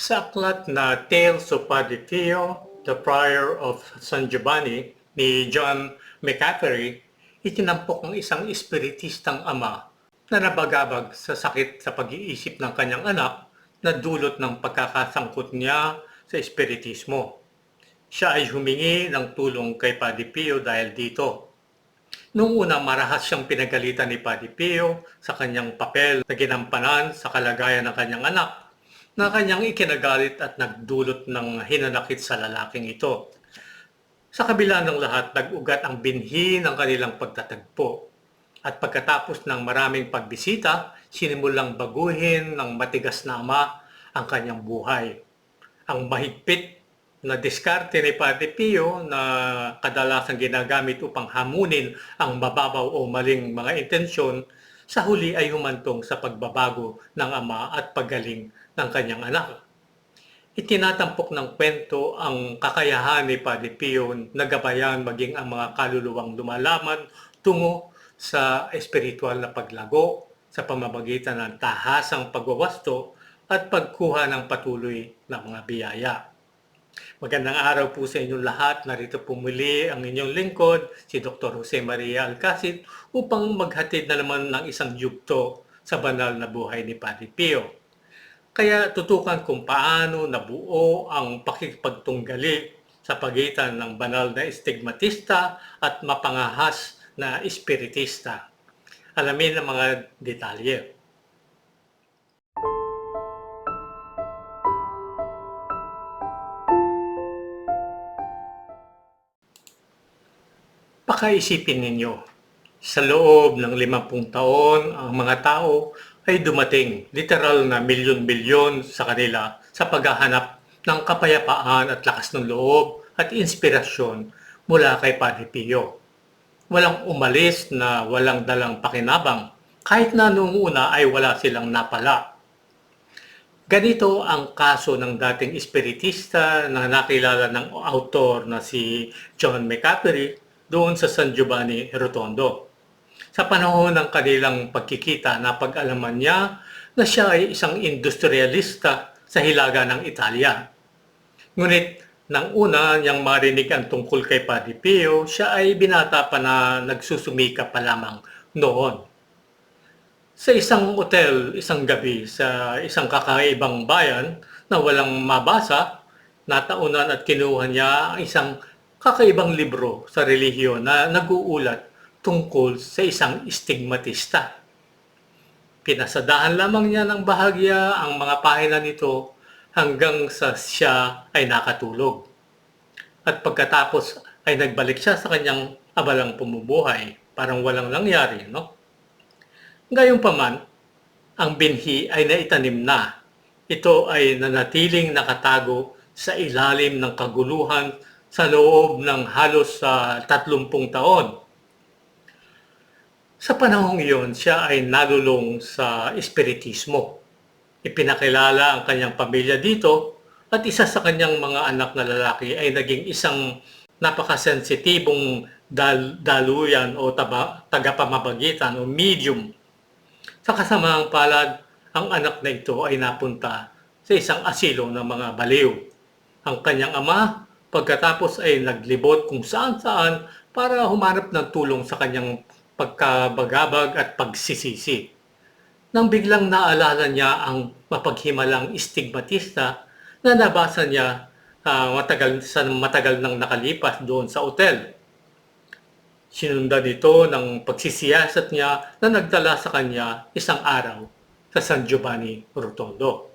Sa aklat na Tales of Padre Pio, The Prior of San Giovanni ni John McCaffrey, itinampok ng isang espiritistang ama na nabagabag sa sakit sa pag-iisip ng kanyang anak na dulot ng pagkakasangkot niya sa espiritismo. Siya ay humingi ng tulong kay Padre Pio dahil dito. Noong una, marahas siyang pinagalitan ni Padre Pio sa kanyang papel na ginampanan sa kalagayan ng kanyang anak na kanyang ikinagalit at nagdulot ng hinanakit sa lalaking ito. Sa kabila ng lahat, nag-ugat ang binhi ng kanilang pagtatagpo. At pagkatapos ng maraming pagbisita, sinimulang baguhin ng matigas na ama ang kanyang buhay. Ang mahigpit na diskarte ni Padre Pio na kadalasan ginagamit upang hamunin ang mababaw o maling mga intensyon, sa huli ay humantong sa pagbabago ng ama at paggaling ng kanyang anak. Itinatampok ng kwento ang kakayahan ni Padre Pio na gabayan maging ang mga kaluluwang lumalaman tungo sa espiritual na paglago sa pamamagitan ng tahasang pagwawasto at pagkuha ng patuloy na mga biyaya. Magandang araw po sa inyong lahat. Narito po muli ang inyong lingkod, si Dr. Jose Maria Alcacid, upang maghatid na naman ng isang yugto sa banal na buhay ni Padre Pio. Kaya tutukan kung paano nabuo ang pakikipagtunggali sa pagitan ng banal na estigmatista at mapangahas na espiritista. Alamin ang mga detalye. Pakaisipin ninyo, sa loob ng limampung taon, ang mga tao ay dumating, literal na milyon-milyon sa kanila sa paghahanap ng kapayapaan at lakas ng loob at inspirasyon mula kay Padre Pio. Walang umalis na walang dalang pakinabang, kahit na noong una ay wala silang napala. Ganito ang kaso ng dating espiritista na nakilala ng autor na si John McCaffrey doon sa San Giovanni Rotondo. Sa panahon ng kanilang pagkikita, napag-alaman niya na siya ay isang industrialista sa hilaga ng Italia. Ngunit nang una niyang marinig ang tungkol kay Padre Pio, siya ay binata pa na nagsusumika pa lamang noon. Sa isang hotel, isang gabi, sa isang kakaibang bayan na walang mabasa, nataunan at kinuha niya ang isang kakaibang libro sa relihiyon na nag-uulat tungkol sa isang stigmatista. Pinasadahan lamang niya ng bahagya ang mga pahina nito hanggang sa siya ay nakatulog. At pagkatapos ay nagbalik siya sa kanyang abalang pumubuhay. Parang walang nangyari, no? Gayunpaman, ang binhi ay naitanim na. Ito ay nanatiling nakatago sa ilalim ng kaguluhan sa loob ng halos sa 30 taon. Sa panahong iyon, siya ay nalulong sa espiritismo. Ipinakilala ang kanyang pamilya dito at isa sa kanyang mga anak na lalaki ay naging isang napakasensitibong dal- daluyan o taba- tagapamabagitan o medium. Sa kasamaang palad, ang anak na ito ay napunta sa isang asilo ng mga baliw. Ang kanyang ama pagkatapos ay naglibot kung saan saan para humanap ng tulong sa kanyang pagkabagabag at pagsisisi. Nang biglang naalala niya ang mapaghimalang stigmatista na nabasa niya ah, matagal, sa matagal nang nakalipas doon sa hotel. Sinundan ito ng pagsisiyasat niya na nagdala sa kanya isang araw sa San Giovanni Rotondo.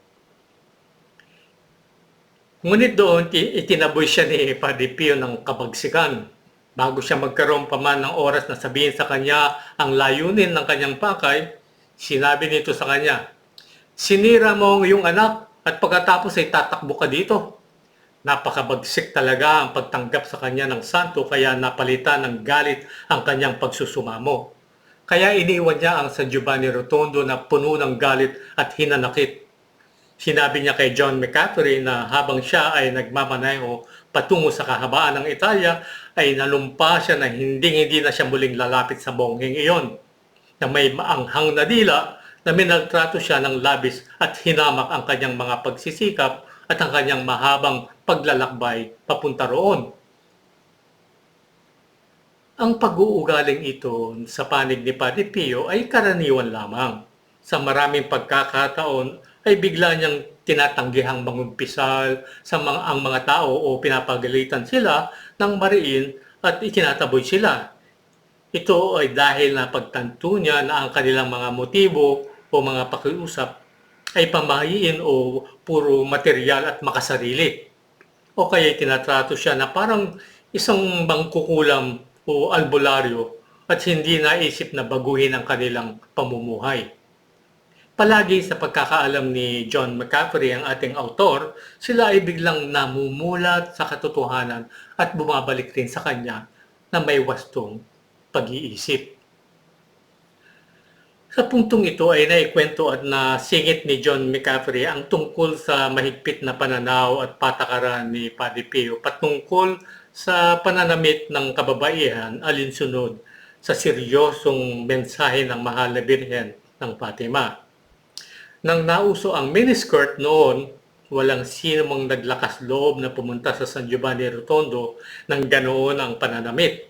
Ngunit doon, ti- itinaboy siya ni Padre Pio ng kabagsikan. Bago siya magkaroon pa man ng oras na sabihin sa kanya ang layunin ng kanyang pakay, sinabi nito sa kanya, Sinira mo ang iyong anak at pagkatapos ay tatakbo ka dito. Napakabagsik talaga ang pagtanggap sa kanya ng santo kaya napalitan ng galit ang kanyang pagsusumamo. Kaya iniwan niya ang San Giovanni Rotondo na puno ng galit at hinanakit. Sinabi niya kay John McCaffrey na habang siya ay nagmamaneho patungo sa kahabaan ng Italia, ay nalumpa siya na hindi-hindi na siya muling lalapit sa bonggeng iyon. Na may maanghang na dila na minaltrato siya ng labis at hinamak ang kanyang mga pagsisikap at ang kanyang mahabang paglalakbay papunta roon. Ang pag-uugaling ito sa panig ni Padre Pio ay karaniwan lamang. Sa maraming pagkakataon ay bigla niyang tinatanggihang mangumpisal sa mga, ang mga tao o pinapagalitan sila ng mariin at itinataboy sila. Ito ay dahil na pagtanto niya na ang kanilang mga motibo o mga pakiusap ay pamahiin o puro material at makasarili. O kaya tinatrato siya na parang isang bangkukulam o albularyo at hindi naisip na baguhin ang kanilang pamumuhay. Palagi sa pagkakaalam ni John McCaffrey, ang ating autor, sila ay biglang namumulat sa katotohanan at bumabalik rin sa kanya na may wastong pag-iisip. Sa puntong ito ay naikwento at nasingit ni John McCaffrey ang tungkol sa mahigpit na pananaw at patakaran ni Padre Pio patungkol sa pananamit ng kababaihan alinsunod sa seryosong mensahe ng mahal na Birhen ng Fatima. Nang nauso ang miniskirt noon, walang sino mang naglakas loob na pumunta sa San Giovanni Rotondo nang ganoon ang pananamit.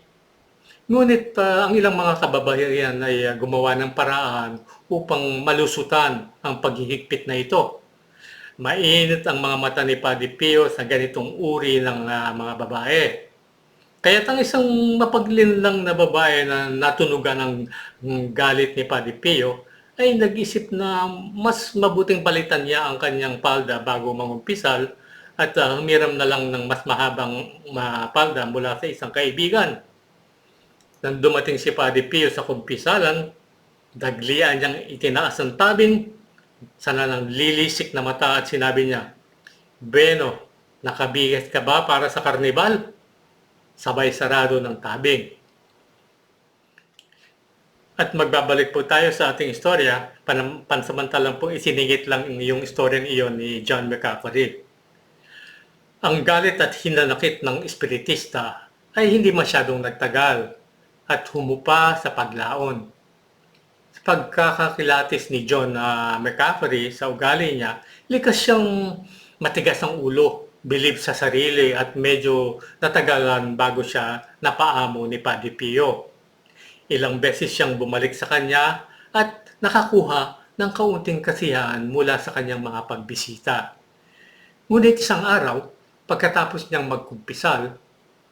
Ngunit uh, ang ilang mga kababayan ay uh, gumawa ng paraan upang malusutan ang paghihigpit na ito. Mainit ang mga mata ni Padre Pio sa ganitong uri ng uh, mga babae. Kaya ang isang mapaglinlang na babae na natunugan ng, ng galit ni Padre Pio ay nag-isip na mas mabuting palitan niya ang kanyang palda bago mangumpisal at uh, humiram na lang ng mas mahabang uh, palda mula sa isang kaibigan. Nang dumating si Padre Pio sa kumpisalan, daglian niyang itinaas ang tabing, sana ng lilisik na mata at sinabi niya, Beno, nakabigas ka ba para sa karnibal? Sabay sarado ng tabing. At magbabalik po tayo sa ating istorya, pan pansamantalang po isiningit lang yung istoryang iyon ni John McCaffrey. Ang galit at hinanakit ng espiritista ay hindi masyadong nagtagal at humupa sa paglaon. Sa pagkakakilatis ni John uh, McCaffrey sa ugali niya, likas siyang matigas ang ulo, bilib sa sarili at medyo natagalan bago siya napaamo ni Padre Pio. Ilang beses siyang bumalik sa kanya at nakakuha ng kaunting kasiyahan mula sa kanyang mga pagbisita. Ngunit isang araw, pagkatapos niyang magkumpisal,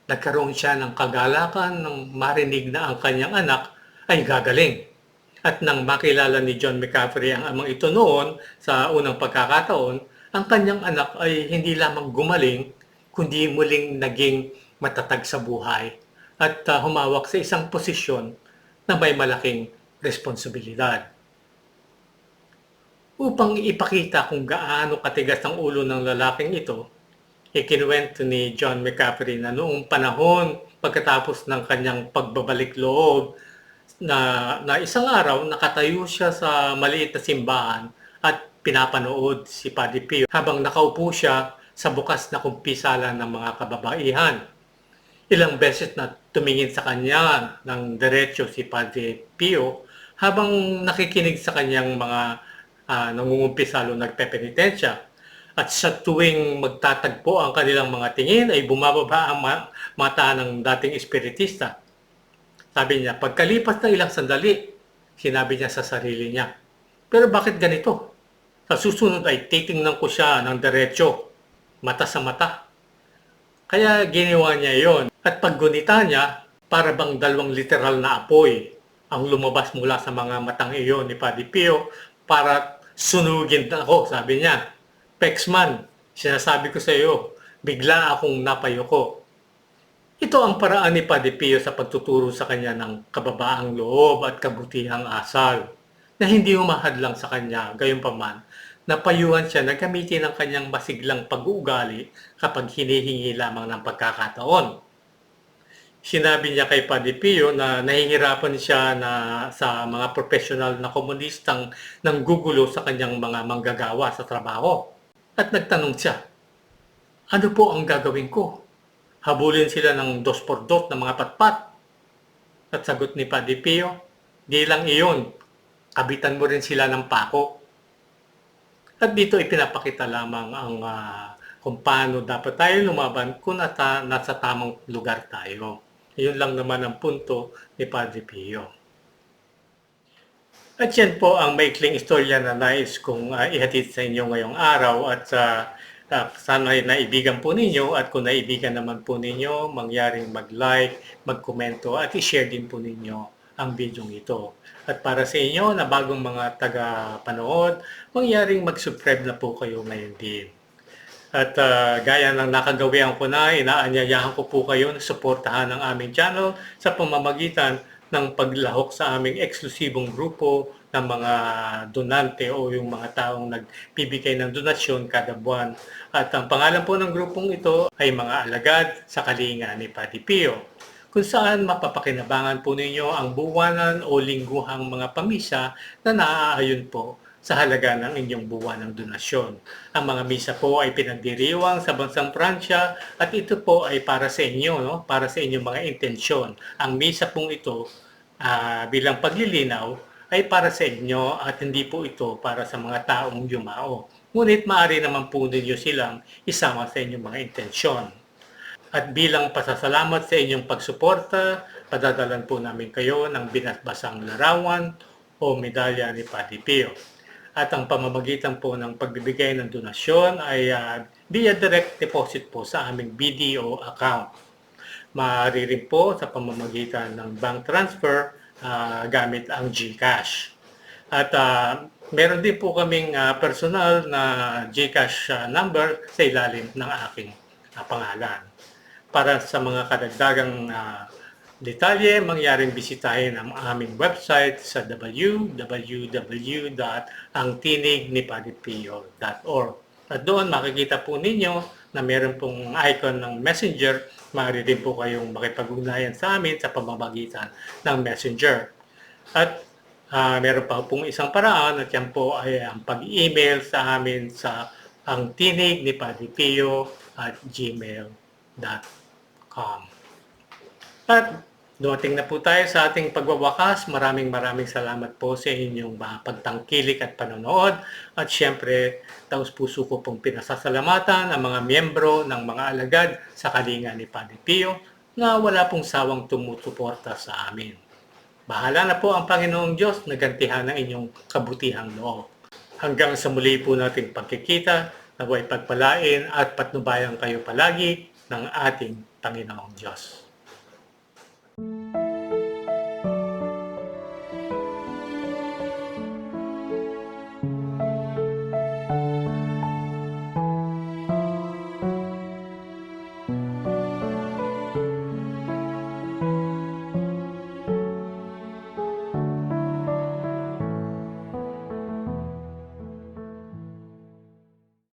nagkaroon siya ng kagalakan ng marinig na ang kanyang anak ay gagaling. At nang makilala ni John McCaffrey ang amang ito noon sa unang pagkakataon, ang kanyang anak ay hindi lamang gumaling, kundi muling naging matatag sa buhay at uh, humawak sa isang posisyon na may malaking responsibilidad. Upang ipakita kung gaano katigas ang ulo ng lalaking ito, ikinuwento ni John McCaffrey na noong panahon pagkatapos ng kanyang pagbabalik loob na, na isang araw nakatayo siya sa maliit na simbahan at pinapanood si Padre Pio habang nakaupo siya sa bukas na kumpisalan ng mga kababaihan ilang beses na tumingin sa kanya ng diretsyo si Padre Pio habang nakikinig sa kanyang mga uh, nangungumpisalo nagpepenitensya. At sa tuwing magtatagpo ang kanilang mga tingin ay bumababa ang ma- mata ng dating espiritista. Sabi niya, pagkalipas ng ilang sandali, sinabi niya sa sarili niya, pero bakit ganito? Sa susunod ay titingnan ko siya ng diretsyo, mata sa mata. Kaya ginawa niya yon at paggunita niya, para bang dalawang literal na apoy ang lumabas mula sa mga matang iyon ni Padre Pio para sunugin ako, sabi niya. Pexman, sinasabi ko sa iyo, bigla akong napayoko. Ito ang paraan ni Padre Pio sa pagtuturo sa kanya ng kababaang loob at kabutihang asal na hindi humahadlang sa kanya, gayon pa man, napayuhan siya na gamitin ang kanyang masiglang pag-uugali kapag hinihingi lamang ng pagkakataon sinabi niya kay Padre Pio na nahihirapan siya na sa mga professional na komunistang nang gugulo sa kanyang mga manggagawa sa trabaho. At nagtanong siya, ano po ang gagawin ko? Habulin sila ng dos por dos na mga patpat. At sagot ni Padre Pio, di lang iyon, kabitan mo rin sila ng pako. At dito ipinapakita lamang ang ah, kung paano dapat tayo lumaban kung nata, nasa tamang lugar tayo. Yun lang naman ang punto ni Padre Pio. At yan po ang maikling istorya na nais kong ah, ihatid sa inyo ngayong araw at sa sana ay naibigan po ninyo at kung naibigan naman po ninyo, mangyaring mag-like, mag-komento at i-share din po ninyo ang video ito. At para sa inyo na bagong mga taga-panood, mangyaring mag-subscribe na po kayo ngayon din. At ah, gaya ng nakagawian ko na, inaanyayahan ko po kayo na suportahan ang aming channel sa pamamagitan ng paglahok sa aming eksklusibong grupo ng mga donante o yung mga taong nagbibigay ng donasyon kada buwan. At ang pangalan po ng grupong ito ay mga alagad sa kalinga ni Padre Pio kung saan mapapakinabangan po ninyo ang buwanan o lingguhang mga pamisa na naaayon po sa halaga ng inyong buwan ng donasyon. Ang mga misa po ay pinagdiriwang sa bansang Pransya at ito po ay para sa inyo, no? para sa inyong mga intensyon. Ang misa pong ito ah, bilang paglilinaw ay para sa inyo at hindi po ito para sa mga taong yumao. Ngunit maaari naman po ninyo silang isama sa inyong mga intensyon. At bilang pasasalamat sa inyong pagsuporta, padadalan po namin kayo ng binasbasang larawan o medalya ni Padre Pio. At ang pamamagitan po ng pagbibigay ng donasyon ay ah, via direct deposit po sa aming BDO account. Maaari rin po sa pamamagitan ng bank transfer ah, gamit ang GCash. At ah, meron din po kaming ah, personal na GCash ah, number sa ilalim ng aking ah, pangalan. Para sa mga kadagdagang ah, detalye, mangyaring bisitahin ang aming website sa www.angtinignipadipio.org. At doon makikita po ninyo na meron pong icon ng messenger. Maaari din po kayong makipag-ugnayan sa amin sa pamamagitan ng messenger. At ah, meron pa pong isang paraan at yan po ay ang pag-email sa amin sa ang tinig ni Padre Pio at gmail.com. At dumating na po tayo sa ating pagwawakas. Maraming maraming salamat po sa inyong pagtangkilik at panonood. At syempre, taos puso ko pong pinasasalamatan ang mga miyembro ng mga alagad sa kalinga ni Padre Pio na wala pong sawang tumusuporta sa amin. Bahala na po ang Panginoong Diyos na gantihan ang inyong kabutihang loob. Hanggang sa muli po nating pagkikita, naway pagpalain at patnubayan kayo palagi ng ating Panginoong Diyos.